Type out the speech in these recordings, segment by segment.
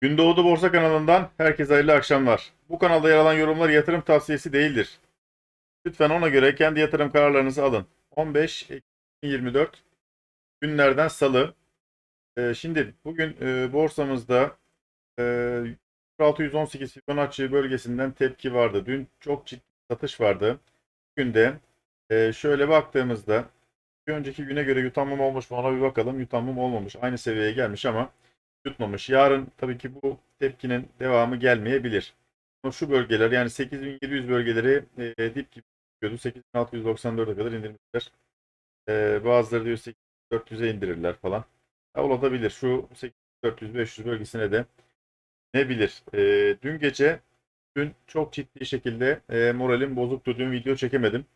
Gündoğdu Borsa kanalından herkese hayırlı akşamlar. Bu kanalda yer alan yorumlar yatırım tavsiyesi değildir. Lütfen ona göre kendi yatırım kararlarınızı alın. 15 Ekim 2024 günlerden salı. Ee, şimdi bugün e, borsamızda e, 618 Fibonacci bölgesinden tepki vardı. Dün çok ciddi satış vardı. Bugün de e, şöyle baktığımızda bir önceki güne göre yutanmam olmuş mu ona bir bakalım. Yutanmam olmamış. Aynı seviyeye gelmiş ama yutmamış. Yarın tabii ki bu tepkinin devamı gelmeyebilir. Ama şu bölgeler yani 8700 bölgeleri e, dip gibi gözüküyordu. 8694'e kadar indirmişler. E, bazıları diyor 8400'e indirirler falan. Ya, olabilir. Şu 8400-500 bölgesine de ne bilir. E, dün gece dün çok ciddi şekilde e, moralim bozuktu. Dün video çekemedim.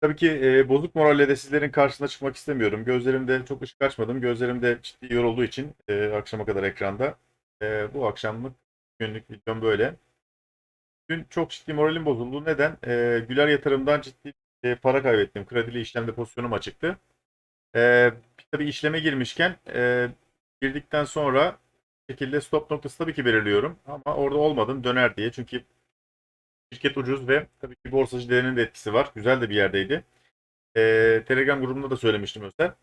Tabii ki e, bozuk moralle de sizlerin karşısına çıkmak istemiyorum. Gözlerimde çok ışık açmadım. Gözlerimde ciddi yorulduğu için e, akşama kadar ekranda. E, bu akşamlık günlük videom böyle. Dün çok ciddi moralim bozuldu. Neden? E, Güler yatırımdan ciddi e, para kaybettim. Kredili işlemde pozisyonum açıktı. E, tabii işleme girmişken e, girdikten sonra şekilde stop noktası tabii ki belirliyorum. Ama orada olmadım döner diye. Çünkü Şirket ucuz ve tabii ki borsacılarının da etkisi var. Güzel de bir yerdeydi. Ee, Telegram grubunda da söylemiştim Özel.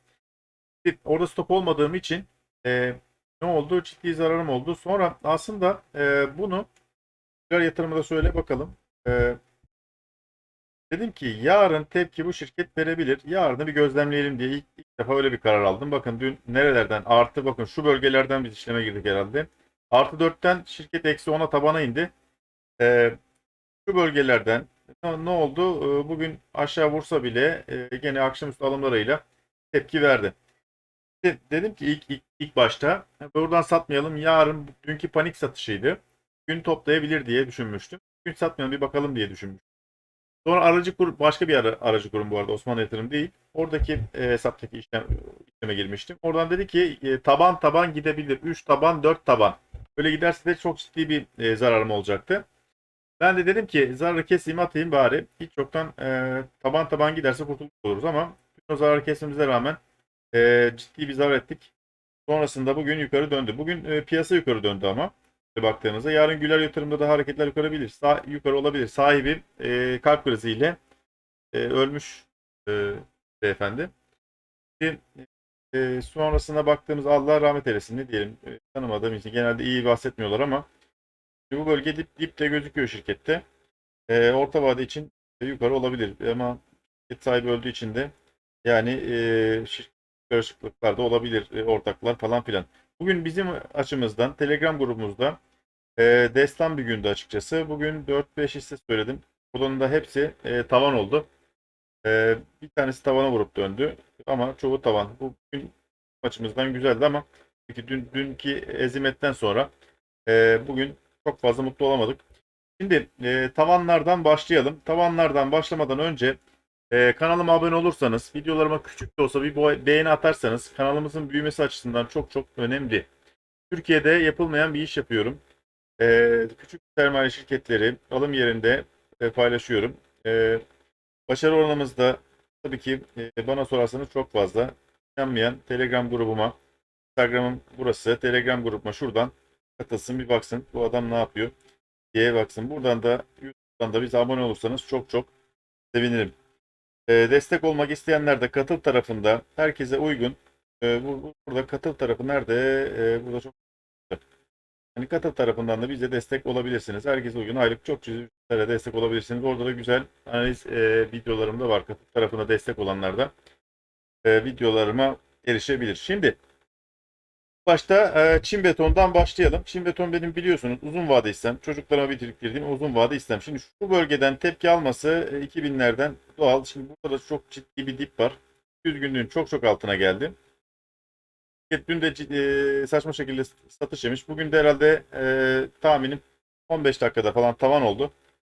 Orada stop olmadığım için e, ne oldu? Ciddi zararım oldu. Sonra aslında e, bunu güzel yatırımı da söyle bakalım. E, dedim ki yarın tepki bu şirket verebilir. Yarını bir gözlemleyelim diye ilk, ilk defa öyle bir karar aldım. Bakın dün nerelerden artı bakın şu bölgelerden biz işleme girdik herhalde. Artı 4'ten şirket eksi 10'a tabana indi. E, şu bölgelerden ne oldu? Ee, Bugün aşağı vursa bile e, gene akşamüstü alımlarıyla tepki verdi. De- Dedim ki ilk, ilk, ilk başta buradan satmayalım. Yarın dünkü panik satışıydı. Gün toplayabilir diye düşünmüştüm. Gün satmayalım bir bakalım diye düşünmüştüm. Sonra aracı kur başka bir ara, aracı kurum bu arada Osmanlı Yatırım değil. Oradaki e, hesaptaki işlem, işleme girmiştim. Oradan dedi ki e, taban taban gidebilir. 3 taban 4 taban. Böyle giderse de çok ciddi bir e, zararım olacaktı. Ben de dedim ki zararı keseyim atayım bari. Hiç yoktan e, taban taban giderse kurtulmuş oluruz ama bütün o zararı kesmemize rağmen e, ciddi bir zarar ettik. Sonrasında bugün yukarı döndü. Bugün e, piyasa yukarı döndü ama baktığımızda. Yarın Güler yatırımda da hareketler yukarı. Sağ, yukarı olabilir. Sahibi e, kalp kriziyle e, ölmüş e, beyefendi. Bir, e, sonrasına baktığımız Allah rahmet eylesin ne diyelim e, tanımadığım için genelde iyi bahsetmiyorlar ama bu bölge dip, dipte gözüküyor şirkette. E, orta vade için yukarı olabilir ama şirket sahibi öldüğü için de yani e, karışıklıklar da olabilir e, ortaklar falan filan. Bugün bizim açımızdan Telegram grubumuzda e, destan bir gündü açıkçası. Bugün 4-5 hisse söyledim. Bunun da hepsi e, tavan oldu. E, bir tanesi tavana vurup döndü ama çoğu tavan. Bugün açımızdan güzeldi ama peki dün, dünkü ezimetten sonra e, bugün çok fazla mutlu olamadık. Şimdi e, tavanlardan başlayalım. Tavanlardan başlamadan önce e, kanalıma abone olursanız, videolarıma küçük de olsa bir beğeni atarsanız kanalımızın büyümesi açısından çok çok önemli. Türkiye'de yapılmayan bir iş yapıyorum. E, küçük sermaye şirketleri alım yerinde e, paylaşıyorum. E, başarı oranımız da tabii ki e, bana sorarsanız çok fazla. İnanmayan Telegram grubuma, Instagram'ım burası, Telegram grubuma şuradan katılsın bir baksın bu adam ne yapıyor diye baksın. Buradan da YouTube'dan da bize abone olursanız çok çok sevinirim. Ee, destek olmak isteyenler de katıl tarafında herkese uygun. Ee, bu, bu- burada katıl tarafı nerede? Ee, burada çok yani katıl tarafından da bize destek olabilirsiniz. Herkese uygun aylık çok cüzlere destek olabilirsiniz. Orada da güzel analiz e, videolarım da var. Katıl tarafına destek olanlar da e, videolarıma erişebilir. Şimdi başta e, Çin betondan başlayalım. Çin beton benim biliyorsunuz uzun vade istem. Çocuklarıma biriktirdiğim uzun vade istem. Şimdi şu bölgeden tepki alması e, 2000'lerden doğal. Şimdi burada da çok ciddi bir dip var. 100 günlüğün çok çok altına geldi. Şirket Dün de cid- e, saçma şekilde satış yemiş. Bugün de herhalde e, tahminim 15 dakikada falan tavan oldu.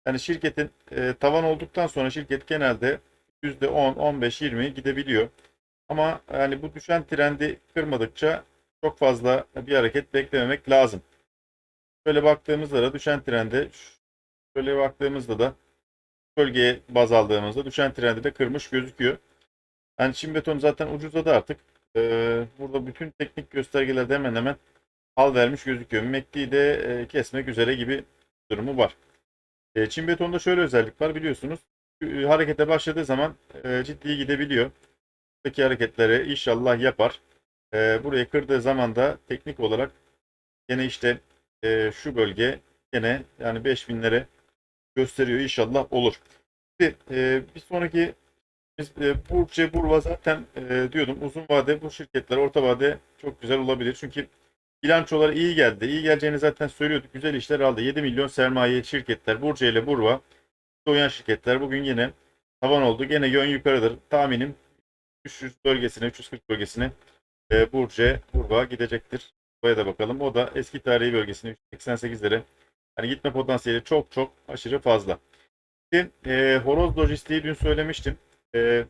Yani şirketin e, tavan olduktan sonra şirket genelde %10, 15, 20 gidebiliyor. Ama yani bu düşen trendi kırmadıkça çok fazla bir hareket beklememek lazım. Şöyle baktığımızda da düşen trende şöyle baktığımızda da bölgeye baz aldığımızda düşen trendi de kırmış gözüküyor. Yani Çin beton zaten ucuzladı artık. Ee, burada bütün teknik göstergelerde hemen hemen al vermiş gözüküyor. MACD'yi de e, kesmek üzere gibi durumu var. E, Çin betonda şöyle özellik var biliyorsunuz. Harekete başladığı zaman e, ciddi gidebiliyor. Buradaki hareketleri inşallah yapar. E, burayı kırdığı zaman da teknik olarak gene işte e, şu bölge gene yani 5000'lere gösteriyor inşallah olur. Şimdi, e, bir sonraki biz, e, Burçe Burva zaten e, diyordum uzun vade bu şirketler orta vade çok güzel olabilir. Çünkü bilançoları iyi geldi. İyi geleceğini zaten söylüyorduk. Güzel işler aldı. 7 milyon sermaye şirketler Burçe ile Burva doyan şirketler bugün yine tavan oldu. Gene yön yukarıdır. Tahminim 300 bölgesine 340 bölgesine e, Burçe Burva gidecektir. Buraya da bakalım. O da eski tarihi bölgesine 388'lere yani gitme potansiyeli çok çok aşırı fazla. Şimdi, e, horoz lojistiği dün söylemiştim. E,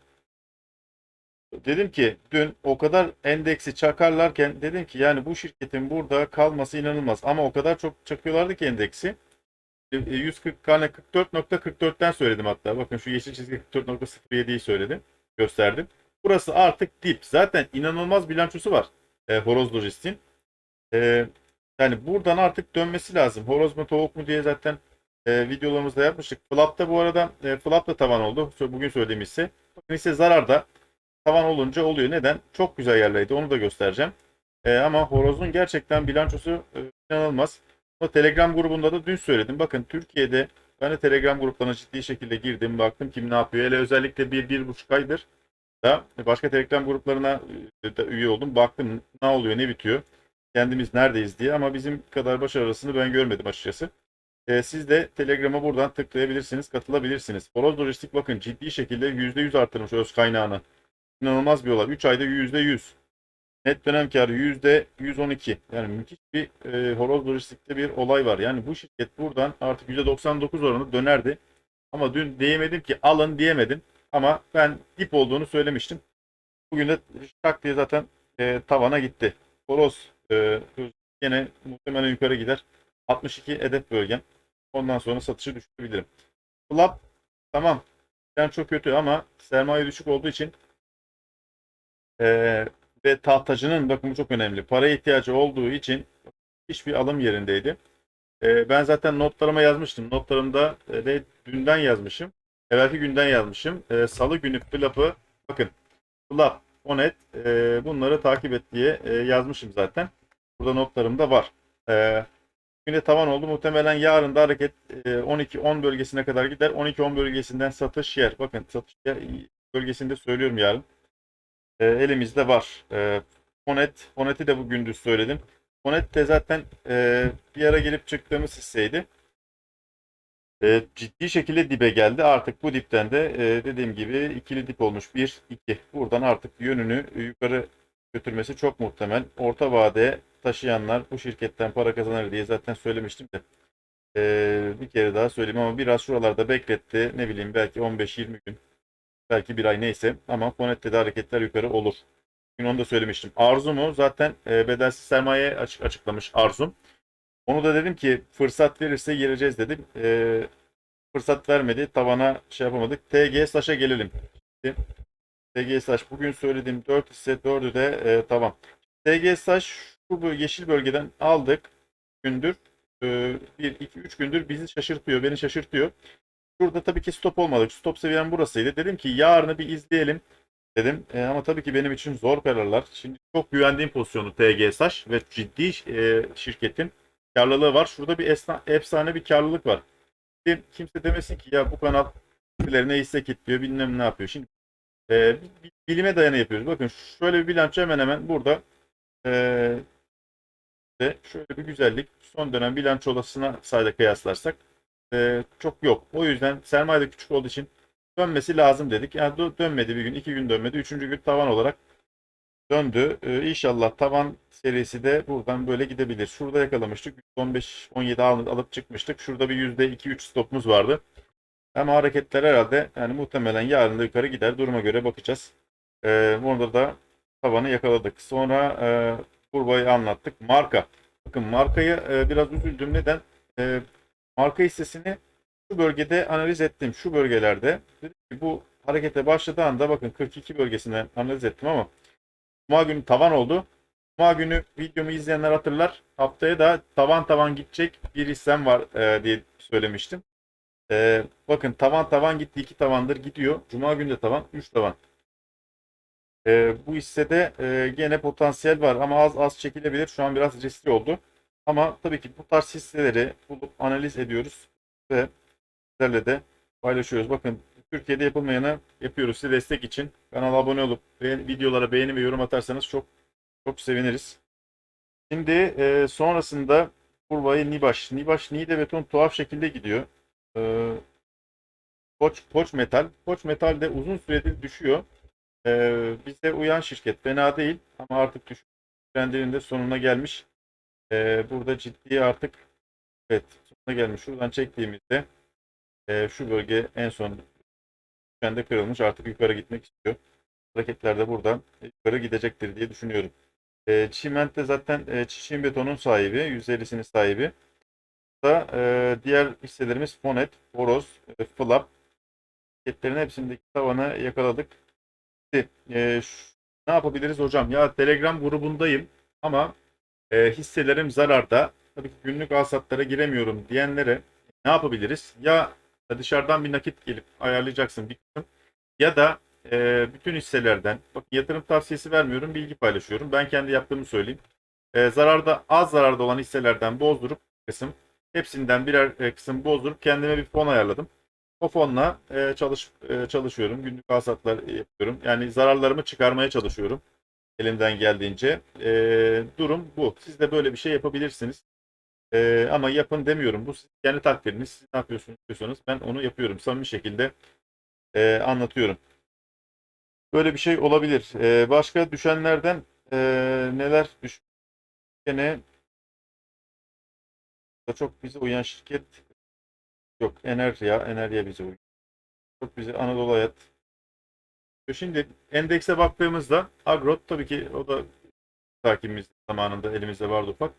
dedim ki dün o kadar endeksi çakarlarken dedim ki yani bu şirketin burada kalması inanılmaz. Ama o kadar çok çakıyorlardı ki endeksi. E, 140 tane 44.44'ten söyledim hatta. Bakın şu yeşil çizgi 44.07'yi söyledim. Gösterdim. Burası artık dip. Zaten inanılmaz bilançosu var. E, horoz lojistiğin. E, yani buradan artık dönmesi lazım. Horoz mu tavuk mu diye zaten e, videolarımızda yapmıştık. Flap'ta bu arada e, Flap da tavan oldu. Bugün söylediğim hisse. Bakın zararda tavan olunca oluyor. Neden? Çok güzel yerlerdeydi. Onu da göstereceğim. E, ama Horoz'un gerçekten bilançosu e, inanılmaz. O Telegram grubunda da dün söyledim. Bakın Türkiye'de ben de Telegram gruplarına ciddi şekilde girdim. Baktım kim ne yapıyor. Hele özellikle bir, bir buçuk aydır da başka Telegram gruplarına e, da üye oldum. Baktım ne oluyor, ne bitiyor. Kendimiz neredeyiz diye ama bizim kadar başarısını ben görmedim açıkçası. E, siz de Telegram'a buradan tıklayabilirsiniz, katılabilirsiniz. Horoz Lojistik bakın ciddi şekilde %100 arttırmış öz kaynağını. İnanılmaz bir olay. 3 ayda %100. Net dönem karı %112. Yani müthiş bir e, horoz lojistikte bir olay var. Yani bu şirket buradan artık %99 oranı dönerdi. Ama dün diyemedim ki alın diyemedim. Ama ben dip olduğunu söylemiştim. Bugün de şak diye zaten e, tavana gitti. Horoz e, yine muhtemelen yukarı gider. 62 hedef bölgem. Ondan sonra satışı düşürebilirim. Flap tamam. Yani çok kötü ama sermaye düşük olduğu için e, ve tahtacının bakın bu çok önemli. Para ihtiyacı olduğu için hiçbir alım yerindeydi. E, ben zaten notlarıma yazmıştım. Notlarımda e, de dünden yazmışım. Evvelki günden yazmışım. E, Salı günü flap'ı bakın flap, onet e, bunları takip et diye e, yazmışım zaten. Burada notlarımda var. E, Güne tavan oldu. Muhtemelen yarın da hareket e, 12-10 bölgesine kadar gider. 12-10 bölgesinden satış yer. Bakın satış yer bölgesinde söylüyorum yarın. E, elimizde var. E, Fonet. Fonet'i de bu gündüz söyledim. Fonet de zaten e, bir ara gelip çıktığımız hisseydi. E, ciddi şekilde dibe geldi. Artık bu dipten de e, dediğim gibi ikili dip olmuş. 1, 2. Buradan artık yönünü yukarı götürmesi çok muhtemel. Orta vade taşıyanlar bu şirketten para kazanır diye zaten söylemiştim de. E, bir kere daha söyleyeyim ama biraz şuralarda bekletti. Ne bileyim belki 15-20 gün. Belki bir ay neyse. Ama Fonet'te de hareketler yukarı olur. Bugün onu da söylemiştim. Arzum'u zaten e, bedelsiz sermaye açık, açıklamış Arzum. Onu da dedim ki fırsat verirse gireceğiz dedim. E, fırsat vermedi. Tavana şey yapamadık. TG Saş'a gelelim. TG Saş bugün söylediğim 4 hisse 4'ü de e, tamam. TG Saş bu yeşil bölgeden aldık. Gündür. 1, 2, 3 gündür bizi şaşırtıyor. Beni şaşırtıyor. Burada tabii ki stop olmadık. Stop seviyem burasıydı. Dedim ki yarını bir izleyelim dedim. E, ama tabii ki benim için zor kararlar. Şimdi çok güvendiğim pozisyonu TG Saş ve ciddi e, şirketin karlılığı var. Şurada bir esna, efsane bir karlılık var. Kimse demesin ki ya bu kanal birilerine hisse kilitliyor bilmem ne yapıyor. Şimdi e, bilime dayanı yapıyoruz. Bakın şöyle bir bilanço hemen hemen burada e, de şöyle bir güzellik son dönem bilançolasına sayede kıyaslarsak e, çok yok. O yüzden sermaye de küçük olduğu için dönmesi lazım dedik. Yani dö- dönmedi bir gün, iki gün dönmedi. Üçüncü gün tavan olarak döndü. E, inşallah tavan serisi de buradan böyle gidebilir. Şurada yakalamıştık. 15-17 alıp, çıkmıştık. Şurada bir %2-3 stopumuz vardı. Ama hareketler herhalde yani muhtemelen yarın da yukarı gider. Duruma göre bakacağız. E, burada da tavanı yakaladık. Sonra e, Burba'yı anlattık. Marka. Bakın markayı e, biraz üzüldüm. Neden? E, marka hissesini şu bölgede analiz ettim. Şu bölgelerde. Bu harekete başladığı anda bakın 42 bölgesinden analiz ettim ama Cuma günü tavan oldu. Cuma günü videomu izleyenler hatırlar. Haftaya da tavan tavan gidecek bir hissem var e, diye söylemiştim. E, bakın tavan tavan gitti. iki tavandır gidiyor. Cuma günü de tavan. Üç tavan. E, bu hissede e, gene potansiyel var ama az az çekilebilir. Şu an biraz riskli oldu. Ama tabii ki bu tarz hisseleri bulup analiz ediyoruz ve sizlerle de paylaşıyoruz. Bakın Türkiye'de yapılmayanı yapıyoruz size destek için. Kanala abone olup videolara beğeni ve yorum atarsanız çok çok seviniriz. Şimdi e, sonrasında Kurva'yı Nibaş. Nibaş Niğde beton tuhaf şekilde gidiyor. E, Koç, Koç Metal. Koç Metal de uzun süredir düşüyor. E, bize uyan şirket fena değil ama artık düşüş trendinin de sonuna gelmiş. E, burada ciddi artık evet sonuna gelmiş. Şuradan çektiğimizde e, şu bölge en son trende kırılmış. Artık yukarı gitmek istiyor. Hareketler de buradan yukarı gidecektir diye düşünüyorum. E, Çiment de zaten e, Çişin Beton'un sahibi. %50'sinin sahibi. Da, e, diğer hisselerimiz Fonet, Horoz, e, Flap. Şirketlerin hepsindeki tavanı yakaladık. E, şu- ne yapabiliriz hocam? Ya Telegram grubundayım ama e, hisselerim zararda. Tabii ki günlük alsatlara giremiyorum diyenlere ne yapabiliriz? Ya dışarıdan bir nakit gelip ayarlayacaksın bir kısım ya da e, bütün hisselerden bak yatırım tavsiyesi vermiyorum bilgi paylaşıyorum. Ben kendi yaptığımı söyleyeyim. E, zararda az zararda olan hisselerden bozdurup kısım hepsinden birer e, kısım bozdurup kendime bir fon ayarladım. O fonla e, çalış e, çalışıyorum. Günlük alsatlar yapıyorum. Yani zararlarımı çıkarmaya çalışıyorum elimden geldiğince. E, durum bu. Siz de böyle bir şey yapabilirsiniz. E, ama yapın demiyorum. Bu sizin kendi takdiriniz. Siz ne yapıyorsunuz diyorsanız ben onu yapıyorum. Samimi şekilde e, anlatıyorum. Böyle bir şey olabilir. E, başka düşenlerden e, neler düş gene çok bize uyan şirket yok. Enerya, Enerya bize uyuyor. Çok bize Anadolu Hayat. Şimdi endekse baktığımızda Agrot tabii ki o da takibimiz zamanında elimizde vardı ufak.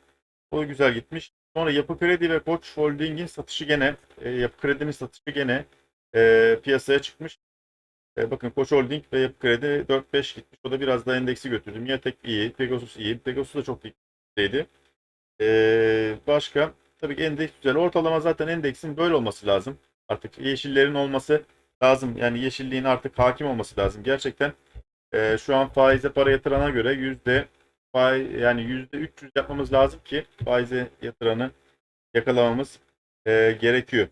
O güzel gitmiş. Sonra Yapı Kredi ve Koç Holding'in satışı gene, e, Yapı Kredi'nin satışı gene e, piyasaya çıkmış. E, bakın Koç Holding ve Yapı Kredi 4-5 gitmiş. O da biraz da endeksi götürdü. Miatek iyi, Pegasus iyi. Pegasus da çok iyiydi. E, başka tabii ki endeks güzel. Ortalama zaten endeksin böyle olması lazım. Artık yeşillerin olması lazım. Yani yeşilliğin artık hakim olması lazım. Gerçekten e, şu an faize para yatırana göre yüzde faiz, yani yüzde 300 yapmamız lazım ki faize yatıranı yakalamamız e, gerekiyor.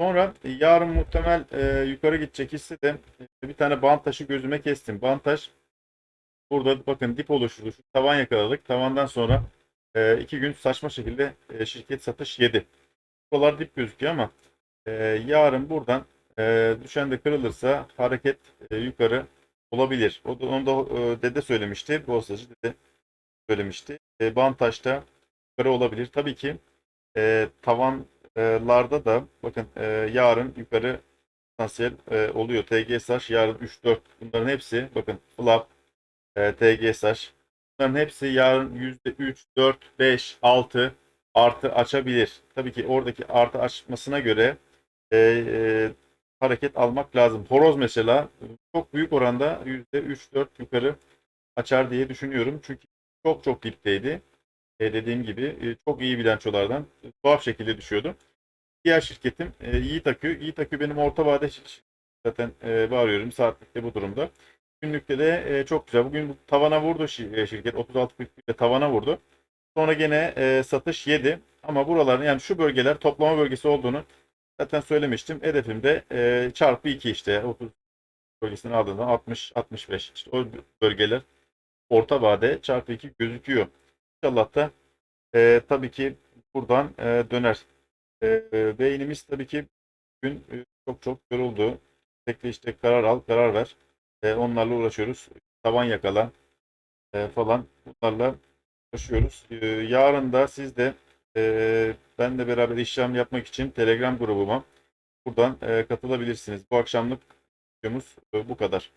Sonra yarın muhtemel e, yukarı gidecek hisse de e, bir tane bant taşı gözüme kestim. Bant taş burada bakın dip oluşturdu. Şu tavan yakaladık. Tavandan sonra e, iki gün saçma şekilde e, şirket satış yedi. Dolar dip gözüküyor ama e, yarın buradan e, düşen de kırılırsa hareket e, yukarı olabilir. O da, onu da e, dede söylemişti. Borsacı dede söylemişti. E, Bantaş'ta yukarı olabilir. Tabii ki e, tavanlarda da bakın e, yarın yukarı potansiyel e, oluyor. TGSH yarın 3-4 bunların hepsi bakın flap e, TGSH bunların hepsi yarın %3, 4, 5, 6 artı açabilir. Tabii ki oradaki artı açmasına göre e, e, hareket almak lazım. Horoz mesela çok büyük oranda %3-4 yukarı açar diye düşünüyorum. Çünkü çok çok dipteydi. E, dediğim gibi e, çok iyi bilançolardan e, tuhaf şekilde düşüyordu. Diğer şirketim e, Yiğit Akü. Yiğit Akü benim orta vade şir- zaten e, bağırıyorum saatlikte bu durumda. Günlükte de e, çok güzel. Bugün bu tavana vurdu şi- e, şirket. 36 ile tavana vurdu. Sonra gene e, satış yedi. Ama buraların yani şu bölgeler toplama bölgesi olduğunu zaten söylemiştim. Hedefimde e, çarpı 2 işte 30 bölgesini aldığında 60 65 işte o bölgeler orta vade çarpı 2 gözüküyor. İnşallah da e, tabii ki buradan e, döner. E, beynimiz tabii ki bugün e, çok çok yoruldu. Tekli işte karar al, karar ver. E, onlarla uğraşıyoruz. Tavan yakala e, falan bunlarla uğraşıyoruz. E, yarın da siz de e, benle beraber işlem yapmak için Telegram grubuma buradan e, katılabilirsiniz. Bu akşamlık videomuz e, bu kadar.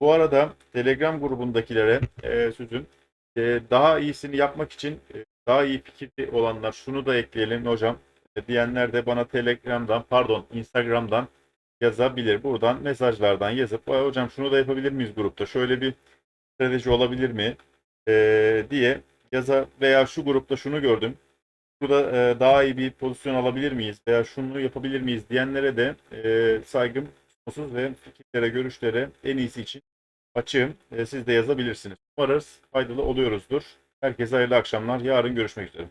Bu arada Telegram grubundakilere e, sözün e, daha iyisini yapmak için e, daha iyi fikirli olanlar şunu da ekleyelim hocam e, diyenler de bana Telegram'dan pardon Instagram'dan yazabilir. Buradan mesajlardan yazıp hocam şunu da yapabilir miyiz grupta? Şöyle bir strateji olabilir mi? E, diye yaza veya şu grupta şunu gördüm. Burada e, daha iyi bir pozisyon alabilir miyiz veya şunu yapabilir miyiz diyenlere de e, saygım sonsuz ve fikirlere, görüşlere en iyisi için açığım. Ee, siz de yazabilirsiniz. Umarız faydalı oluyoruzdur. Herkese hayırlı akşamlar. Yarın görüşmek üzere.